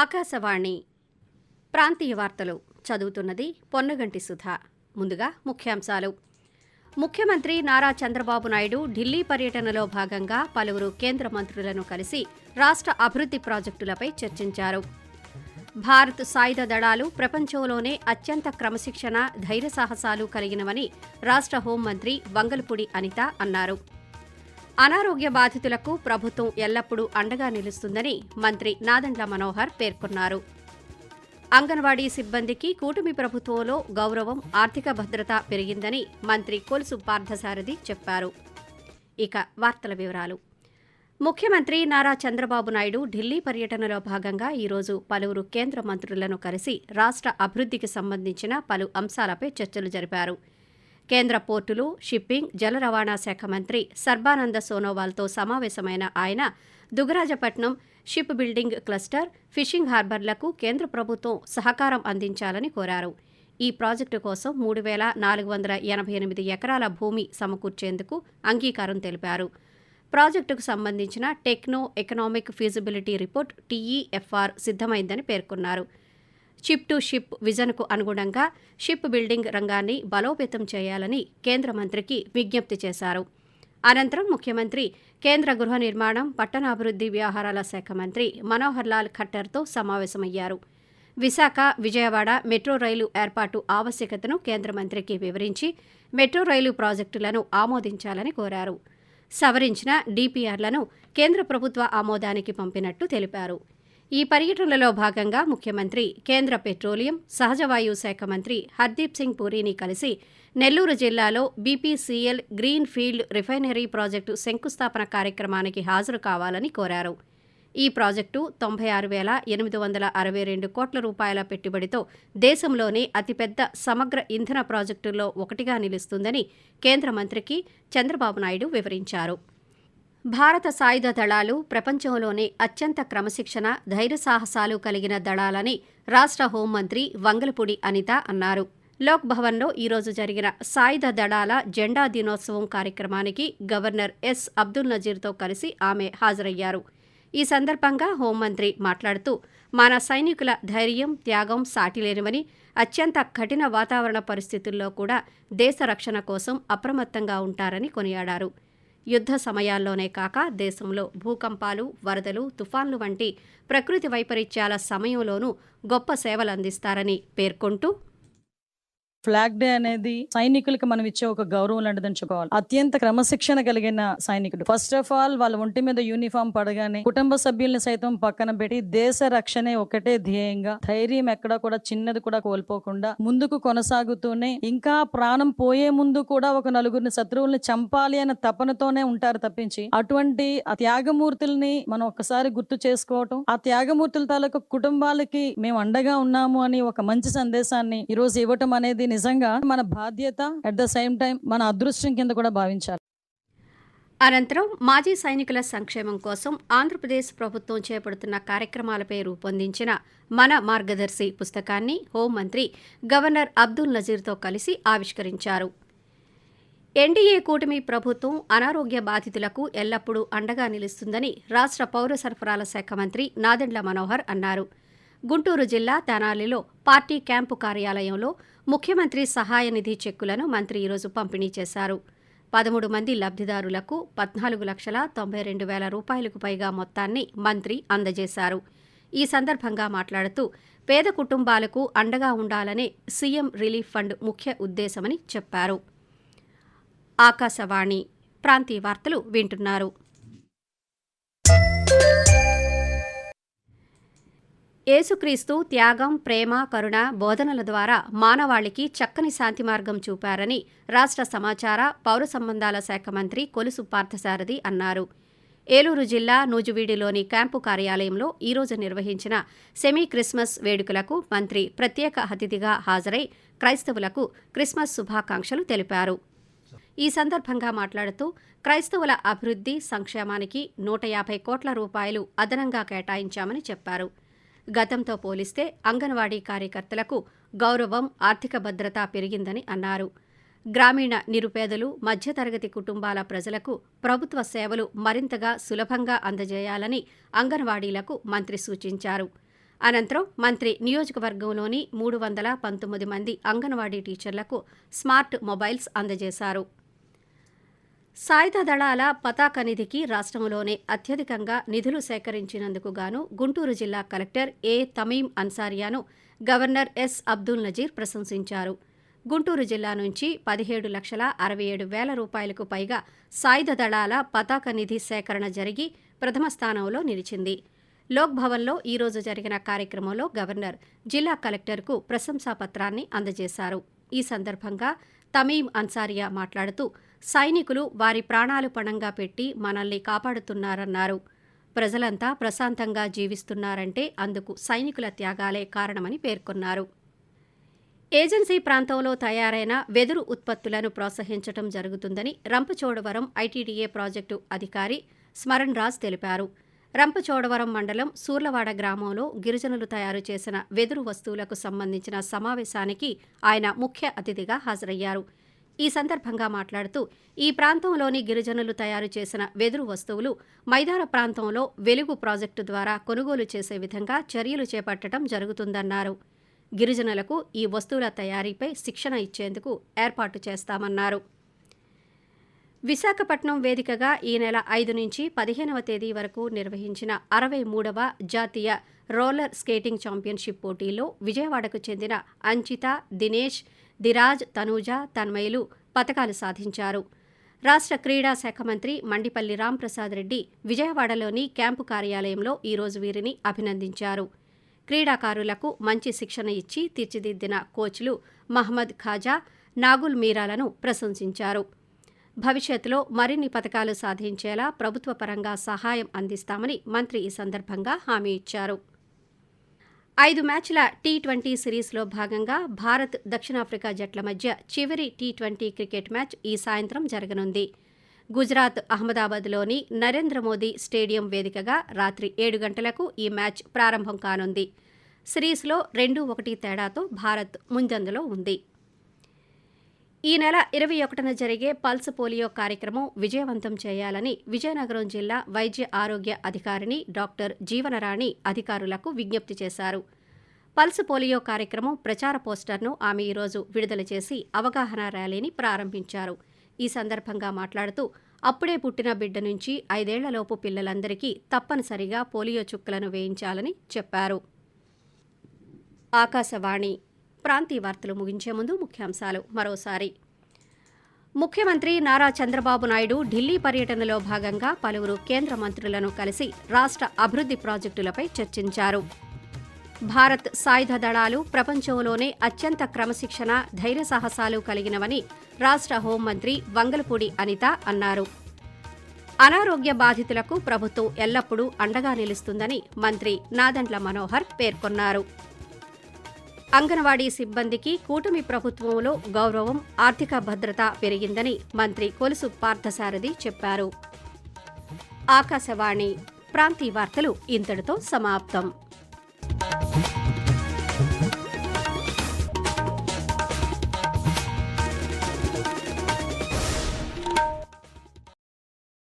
ఆకాశవాణి ప్రాంతీయ వార్తలు చదువుతున్నది పొన్నగంటి సుధ. ముందుగా ముఖ్యాంశాలు. ముఖ్యమంత్రి నారా చంద్రబాబు నాయుడు ఢిల్లీ పర్యటనలో భాగంగా పలువురు కేంద్ర మంత్రులను కలిసి రాష్ట్ర అభివృద్ధి ప్రాజెక్టులపై చర్చించారు. భారత్ సాయుధ దళాలు ప్రపంచంలోనే అత్యంత క్రమశిక్షణ ధైర్య సాహసాలు కలిగినవని రాష్ట్ర హోంమంత్రి వంగల్పూడి అనిత అన్నారు. అనారోగ్య బాధితులకు ప్రభుత్వం ఎల్లప్పుడూ అండగా నిలుస్తుందని మంత్రి నాదండ్ల మనోహర్ పేర్కొన్నారు. అంగన్వాడీ సిబ్బందికి కూటమి ప్రభుత్వంలో గౌరవం ఆర్థిక భద్రత పెరిగిందని మంత్రి కొలుసు పార్థసారథి చెప్పారు. ఇక వార్తల వివరాలు. ముఖ్యమంత్రి నారా చంద్రబాబు నాయుడు ఢిల్లీ పర్యటనలో భాగంగా ఈరోజు పలువురు కేంద్ర మంత్రులను కలిసి రాష్ట్ర అభివృద్ధికి సంబంధించిన పలు అంశాలపై చర్చలు జరిపారు. కేంద్ర పోర్టులు షిప్పింగ్ జల రవాణా శాఖ మంత్రి సర్బానంద సోనోవాల్తో సమావేశమైన ఆయన Dugarajapatnam ship building cluster fishing హార్బర్లకు కేంద్ర ప్రభుత్వం సహకారం అందించాలని కోరారు. ఈ ప్రాజెక్టు కోసం మూడు వేల నాలుగు వందల ఎనభై ఎనిమిది ఎకరాల భూమి సమకూర్చేందుకు అంగీకారం తెలిపారు. ప్రాజెక్టుకు సంబంధించిన techno economic feasibility report TEFR సిద్ధమైందని పేర్కొన్నారు. షిప్ టు షిప్ విజన్కు అనుగుణంగా షిప్ బిల్డింగ్ రంగాన్ని బలోపేతం చేయాలని కేంద్ర మంత్రికి విజ్ఞప్తి చేశారు. అనంతరం ముఖ్యమంత్రి కేంద్ర గృహ నిర్మాణం పట్టణాభివృద్ధి వ్యవహారాల శాఖ మంత్రి మనోహర్ లాల్ ఖట్టర్తో సమావేశమయ్యారు. విశాఖ విజయవాడ మెట్రో రైలు ఏర్పాటు ఆవశ్యకతను కేంద్ర మంత్రికి వివరించి మెట్రో రైలు ప్రాజెక్టులను ఆమోదించాలని కోరారు. సవరించిన డీపీఆర్లను కేంద్ర ప్రభుత్వ ఆమోదానికి పంపినట్టు తెలిపారు. ఈ పర్యటనలో భాగంగా ముఖ్యమంత్రి కేంద్ర పెట్రోలియం సహజవాయు శాఖ మంత్రి హర్దీప్ సింగ్ పూరిని కలిసి నెల్లూరు జిల్లాలో BPCL green field refinery project శంకుస్థాపన కార్యక్రమానికి హాజరు కావాలని కోరారు. ఈ ప్రాజెక్టు తొంభై ఆరు వేల ఎనిమిది వందల అరవై రెండు కోట్ల రూపాయల పెట్టుబడితో దేశంలోనే అతిపెద్ద సమగ్ర ఇంధన ప్రాజెక్టుల్లో ఒకటిగా నిలుస్తుందని కేంద్ర మంత్రికి చంద్రబాబు నాయుడు వివరించారు. భారత సాయుధ దళాలు ప్రపంచంలోనే అత్యంత క్రమశిక్షణ ధైర్య సాహసాలు కలిగిన దళాలని రాష్ట్ర హోంమంత్రి వంగలపూడి అనిత అన్నారు. లోక్ భవన్లో ఈరోజు జరిగిన సాయుధ దళాల జెండా దినోత్సవం కార్యక్రమానికి గవర్నర్ ఎస్. అబ్దుల్ నజీర్తో కలిసి ఆమె హాజరయ్యారు. ఈ సందర్భంగా హోంమంత్రి మాట్లాడుతూ మన సైనికుల ధైర్యం త్యాగం సాటిలేనివని అత్యంత కఠిన వాతావరణ పరిస్థితుల్లో కూడా దేశ రక్షణ కోసం అప్రమత్తంగా ఉంటారని కొనియాడారు. యుద్ధ సమయాల్లోనే కాక దేశంలో భూకంపాలు వరదలు తుఫాన్లు వంటి ప్రకృతి వైపరీత్యాల సమయంలోనూ గొప్ప సేవలందిస్తారని పేర్కొంటూ ఫ్లాగ్ డే అనేది సైనికులకు మనం ఇచ్చే ఒక గౌరవం లాంటిదని చెప్పుకోవాలి. అత్యంత క్రమశిక్షణ కలిగిన సైనికుడు. ఫస్ట్ ఆఫ్ ఆల్ వాళ్ళ ఒంటి మీద యూనిఫామ్ పడగానే కుటుంబ సభ్యుల్ని సైతం పక్కన పెట్టి దేశ రక్షణే ఒకటే ధ్యేయంగా ధైర్యం ఎక్కడ కూడా చిన్నది కూడా కోల్పోకుండా ముందుకు కొనసాగుతూనే ఇంకా ప్రాణం పోయే ముందు కూడా ఒక నలుగురిని శత్రువుల్ని చంపాలి అనే తపనతోనే ఉంటారు తప్పించి అటువంటి ఆ త్యాగమూర్తుల్ని మనం ఒక్కసారి గుర్తు చేసుకోవటం ఆ త్యాగమూర్తుల తాలూకు కుటుంబాలకి మేము అండగా ఉన్నాము అని ఒక మంచి సందేశాన్ని ఈ రోజు ఇవ్వటం అనేది నిజంగా మన బాధ్యత అట్ ద సేమ్ టైం మన అదృష్టం కింద కూడా భావించాలి. అనంతరం మాజీ సైనికుల సంక్షేమం కోసం ఆంధ్రప్రదేశ్ ప్రభుత్వం చేపడుతున్న కార్యక్రమాలపై రూపొందించిన మన మార్గదర్శి పుస్తకాన్ని హోంమంత్రి గవర్నర్ అబ్దుల్ నజీర్తో కలిసి ఆవిష్కరించారు. ఎన్డీఏ కూటమి ప్రభుత్వం అనారోగ్య బాధితులకు ఎల్లప్పుడూ అండగా నిలుస్తుందని రాష్ట్ర పౌర సరఫరాల శాఖ మంత్రి నాదెండ్ల మనోహర్ అన్నారు. గుంటూరు జిల్లా తెనాలిలో పార్టీ క్యాంపు కార్యాలయంలో ముఖ్యమంత్రి సహాయ నిధి చెక్కులను మంత్రి ఈరోజు పంపిణీ చేశారు. పదమూడు మంది లబ్ధిదారులకు పద్నాలుగు లక్షల తొంభై రెండు వేల రూపాయలకు పైగా మొత్తాన్ని మంత్రి అందజేశారు. ఈ సందర్భంగా మాట్లాడుతూ పేద కుటుంబాలకు అండగా ఉండాలనే సీఎం రిలీఫ్ ఫండ్ ముఖ్య ఉద్దేశమని చెప్పారు. ఆకాశవాణి ప్రాంతీయ వార్తలు వింటున్నారు. యేసుక్రీస్తు త్యాగం ప్రేమ కరుణ బోధనల ద్వారా మానవాళికి చక్కని శాంతి మార్గం చూపారని రాష్ట్ర సమాచార పౌర సంబంధాల శాఖ మంత్రి కొలుసు పార్థసారథి అన్నారు. ఏలూరు జిల్లా నూజువీడిలోని క్యాంపు కార్యాలయంలో ఈరోజు నిర్వహించిన సెమీ క్రిస్మస్ వేడుకలకు మంత్రి ప్రత్యేక అతిథిగా హాజరై క్రైస్తవులకు క్రిస్మస్ శుభాకాంక్షలు తెలిపారు. ఈ సందర్భంగా మాట్లాడుతూ క్రైస్తవుల అభివృద్ధి సంక్షేమానికి నూట యాభై కోట్ల రూపాయలు అదనంగా కేటాయించామని చెప్పారు. గతంతో పోలిస్తే అంగన్వాడీ కార్యకర్తలకు గౌరవం ఆర్థిక భద్రత పెరిగిందని అన్నారు. గ్రామీణ నిరుపేదలు మధ్యతరగతి కుటుంబాల ప్రజలకు ప్రభుత్వ సేవలు మరింతగా సులభంగా అందజేయాలని అంగన్వాడీలకు మంత్రి సూచించారు. అనంతరం మంత్రి నియోజకవర్గంలోని మూడు వందల పంతొమ్మిది మంది అంగన్వాడీ టీచర్లకు స్మార్ట్ మొబైల్స్ అందజేశారు. సాయుధ దళాల పతాక నిధికి రాష్ట్రంలోనే అత్యధికంగా నిధులు సేకరించినందుకు గాను గుంటూరు జిల్లా కలెక్టర్ ఏ తమీం అన్సారియాను గవర్నర్ ఎస్ అబ్దుల్ నజీర్ ప్రశంసించారు. గుంటూరు జిల్లా నుంచి పదిహేడు లక్షల అరవై ఏడు వేల రూపాయలకు పైగా సాయుధ దళాల పతాక నిధి సేకరణ జరిగి ప్రథమ స్థానంలో నిలిచింది. లోక్ భవన్లో ఈ రోజు జరిగిన కార్యక్రమంలో గవర్నర్ జిల్లా కలెక్టర్కు ప్రశంసా పత్రాన్ని అందజేశారు. ఈ సందర్భంగా తమీం అన్సారియా మాట్లాడుతూ సైనికులు వారి ప్రాణాలు పణంగా పెట్టి మనల్ని కాపాడుతున్నారన్నారు. ప్రజలంతా ప్రశాంతంగా జీవిస్తున్నారంటే అందుకు సైనికుల త్యాగాలే కారణమని పేర్కొన్నారు. ఏజెన్సీ ప్రాంతంలో తయారైన వెదురు ఉత్పత్తులను ప్రోత్సహించడం జరుగుతుందని రంపచోడవరం ఐటీడీఏ ప్రాజెక్టు అధికారి స్మరణ్ రాజ్ తెలిపారు. రంపచోడవరం మండలం సూర్లవాడ గ్రామంలో గిరిజనులు తయారు చేసిన వెదురు వస్తువులకు సంబంధించిన సమావేశానికి ఆయన ముఖ్య అతిథిగా హాజరయ్యారు. ఈ సందర్భంగా మాట్లాడుతూ ఈ ప్రాంతంలోని గిరిజనులు తయారు చేసిన వెదురు వస్తువులు మైదాన ప్రాంతంలో వెలుగు ప్రాజెక్టు ద్వారా కొనుగోలు చేసే విధంగా చర్యలు చేపట్టడం జరుగుతుందన్నారు. గిరిజనులకు ఈ వస్తువుల తయారీపై శిక్షణ ఇచ్చేందుకు ఏర్పాటు చేస్తామన్నారు. విశాఖపట్నం వేదికగా ఈ నెల ఐదు నుంచి పదిహేనవ తేదీ వరకు నిర్వహించిన అరవై మూడవ జాతీయ రోలర్ స్కేటింగ్ ఛాంపియన్షిప్ పోటీల్లో విజయవాడకు చెందిన అంచిత దినేష్ దిరాజ్ తనూజ తన్మయులు పతకాలు సాధించారు. రాష్ట్ర క్రీడా శాఖ మంత్రి మండిపల్లి రాంప్రసాద్ రెడ్డి విజయవాడలోని క్యాంపు కార్యాలయంలో ఈరోజు వీరిని అభినందించారు. క్రీడాకారులకు మంచి శిక్షణ ఇచ్చి తీర్చిదిద్దిన కోచ్లు మహమ్మద్ ఖాజా నాగుల్ మీరాలను ప్రశంసించారు. భవిష్యత్తులో మరిన్ని పథకాలు సాధించేలా ప్రభుత్వ పరంగా సహాయం అందిస్తామని మంత్రి ఈ సందర్భంగా హామీ ఇచ్చారు. ఐదు మ్యాచ్ల టీ ట్వంటీ సిరీస్లో భాగంగా భారత్ దక్షిణాఫ్రికా జట్ల మధ్య చివరి టీ ట్వంటీ క్రికెట్ మ్యాచ్ ఈ సాయంత్రం జరగనుంది. గుజరాత్ అహ్మదాబాద్లోని నరేంద్ర మోదీ స్టేడియం వేదికగా రాత్రి ఏడు గంటలకు ఈ మ్యాచ్ ప్రారంభం కానుంది. సిరీస్లో రెండు ఒకటి తేడాతో భారత్ ముందంజలో ఉంది. ఈ నెల ఇరవై ఒకటిన జరిగే పల్స్ పోలియో కార్యక్రమం విజయవంతం చేయాలని విజయనగరం జిల్లా వైద్య ఆరోగ్య అధికారిని డాక్టర్ జీవనరాణి అధికారులకు విజ్ఞప్తి చేశారు. పల్స్ పోలియో కార్యక్రమం ప్రచార పోస్టర్ను ఆమె ఈరోజు విడుదల చేసి అవగాహన ర్యాలీని ప్రారంభించారు. ఈ సందర్భంగా మాట్లాడుతూ అప్పుడే పుట్టిన బిడ్డ నుంచి ఐదేళ్ళలోపు పిల్లలందరికీ తప్పనిసరిగా పోలియో చుక్కలను వేయించాలని చెప్పారు. ఆకాశవాణి ప్రాంతీయ వార్తలు ముగించే ముందు ముఖ్యాంశాలు మరోసారి. ముఖ్యమంత్రి నారా చంద్రబాబు నాయుడు ఢిల్లీ పర్యటనలో భాగంగా పలువురు కేంద్ర మంత్రులను కలిసి రాష్ట్ర అభివృద్ధి ప్రాజెక్టులపై చర్చించారు. భారత్ సాయుధ దళాలు ప్రపంచంలోనే అత్యంత క్రమశిక్షణ ధైర్య సాహసాలు కలిగినవని రాష్ట్ర హోంమంత్రి వంగలపూడి అనిత అన్నారు. అనారోగ్య బాధితులకు ప్రభుత్వం ఎల్లప్పుడూ అండగా నిలుస్తుందని మంత్రి నాదండ్ల మనోహర్ పేర్కొన్నారు. అంగన్వాడీ సిబ్బందికి కూటమి ప్రభుత్వంలో గౌరవం ఆర్థిక భద్రత పెరిగిందని మంత్రి కొలుసు పార్థసారథి చెప్పారు. ఆకాశవాణి ప్రాంతీయ వార్తలు ఇంతటితో సమాప్తం.